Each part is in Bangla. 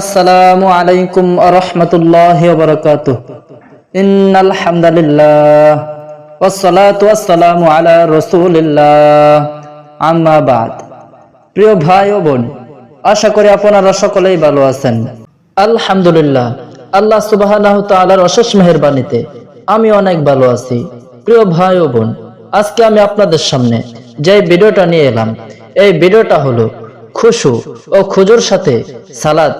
আসসালামু আলাইকুম রহমতুল্লাহ বরকাতুহ। ইন্নাল হামদুলিল্লাহ ওয়াসসালাতু ওয়াসসালামু আলা রাসূলিল্লাহ। আম্মা বাদ। প্রিয় ভাই ও বোন, আশা করি আপনারা সকলেই ভালো আছেন। আলহামদুলিল্লাহ, আল্লাহ সুবহানাহু তাআলার অশেষ মেহেরবানিতে আমি অনেক ভালো আছি। প্রিয় ভাই ও বোন, আজকে আমি আপনাদের সামনে যে ভিডিওটা নিয়ে এলাম, এই ভিডিওটা হলো খুশু ও খুজুর সাথে সালাদ।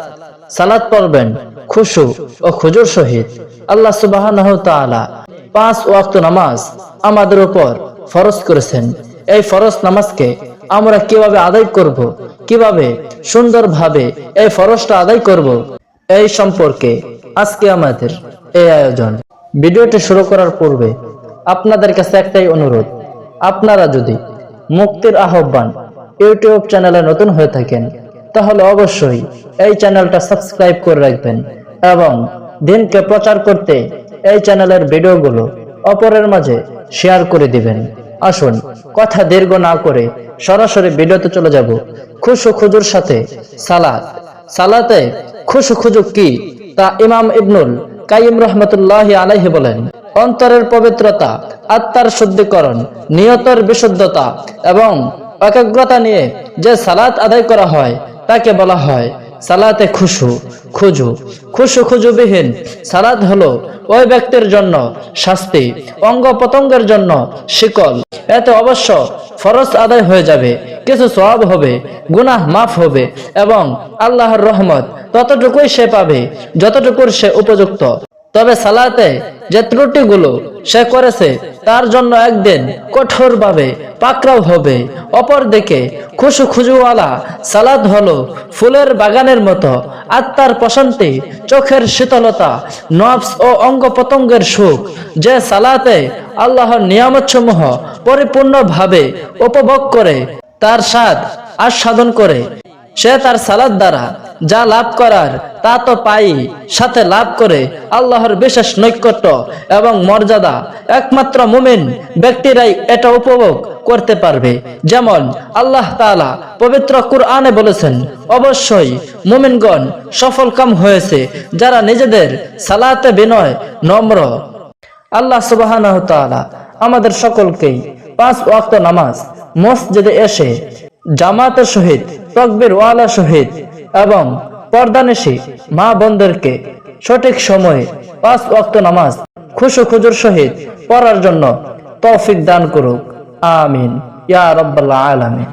সালাদ পড়বেন, খুশু ও খুজুর সহিত। আল্লাহ তাআলা পাঁচ ওয়াক্ত নামাজ আমাদের উপর ফরজ করেছেন। এই ফরজ নামাজকে আমরা কীভাবে আদায় করব, কীভাবে সুন্দরভাবে এই ফরজটা আদায় করব, এই সম্পর্কে আজকে আমাদের এই আয়োজন। ভিডিওটি শুরু করার পূর্বে আপনাদের কাছে একটাই অনুরোধ, আপনারা যদি মুক্তির আহ্বান ইউটিউব চ্যানেলে নতুন হয়ে থাকেন তাহলে অবশ্যই এই চ্যানেলটা সাবস্ক্রাইব করে রাখবেন এবং দিনকে প্রচার করতে এই চ্যানেলের ভিডিওগুলো অপরের মাঝে শেয়ার করে দিবেন। আসুন, কথা দীর্ঘ না করে সরাসরি ভিডিওতে চলে যাব। খুশু খুজুর সাথে সালাত। সালাতে খুশু খুজুক কি? তা ইমাম ইবনুল কাইম রহমতুল্লাহ আলাইহি বলেন, অন্তরের পবিত্রতা, আত্মার শুদ্ধিকরণ, নিয়তের বিশুদ্ধতা এবং একাগ্রতা নিয়ে যে সালাত আদায় করা হয় তাকে বলা হয়, সালাতে খুশু, খুজু। খুশু খুজুবিহীন। সালাদ হলো ওই ব্যক্তির জন্য শাস্তি অঙ্গ পতঙ্গের জন্য শিকল। এতে অবশ্য ফরজ আদায় হয়ে যাবে, কিছু সওয়াব হবে, গুনাহ মাফ হবে এবং আল্লাহর রহমত ততটুকুই সে পাবে, যতটুকুর সে উপযুক্ত। তবে সালাতে যে ত্রুটিগুলো সে করেছে তার জন্য একদিন কঠোরভাবে পাকড়াও হবে। অপরদিকে খুশু খুজুওয়ালা সালাদ হলো ফুলের বাগানের মতো আত্মার প্রশান্তি, চোখের শীতলতা নবস ও অঙ্গ পতঙ্গের সুখ, যে সালাতে আল্লাহর নিয়ামতসমূহ পরিপূর্ণভাবে উপভোগ করে, তার স্বাদ আস্বাদন করে, সে তার সালাদ দ্বারা যা লাভ করার, তা তো পাই। সাথে লাভ করে আল্লাহর বিশেষ নৈকট্য এবং মর্যাদা। একমাত্র মুমিন ব্যক্তিরাই এটা উপভোগ করতে পারবে। যেমন আল্লাহ তাআলা পবিত্র কুরআনে বলেছেন, অবশ্যই মুমিনগণ সফল কাম হয়েছে, যারা নিজেদের সালাতে বিনয় নম্র। আল্লাহ তাআলা আমাদের সকলকেই পাঁচ ওয়াক্ত নামাজ, মসজিদে এসে জামাতের সহিত তকবির ওয়ালা সহিত এবং পর্দানেশী মা বন্দরকে সঠিক সময়ে পাঁচ ওয়াক্ত নামাজ খুশু খুজুর সহিত পড়ার জন্য তৌফিক দান করুক। আমিন। ইয়া রব্বাল আলামিন।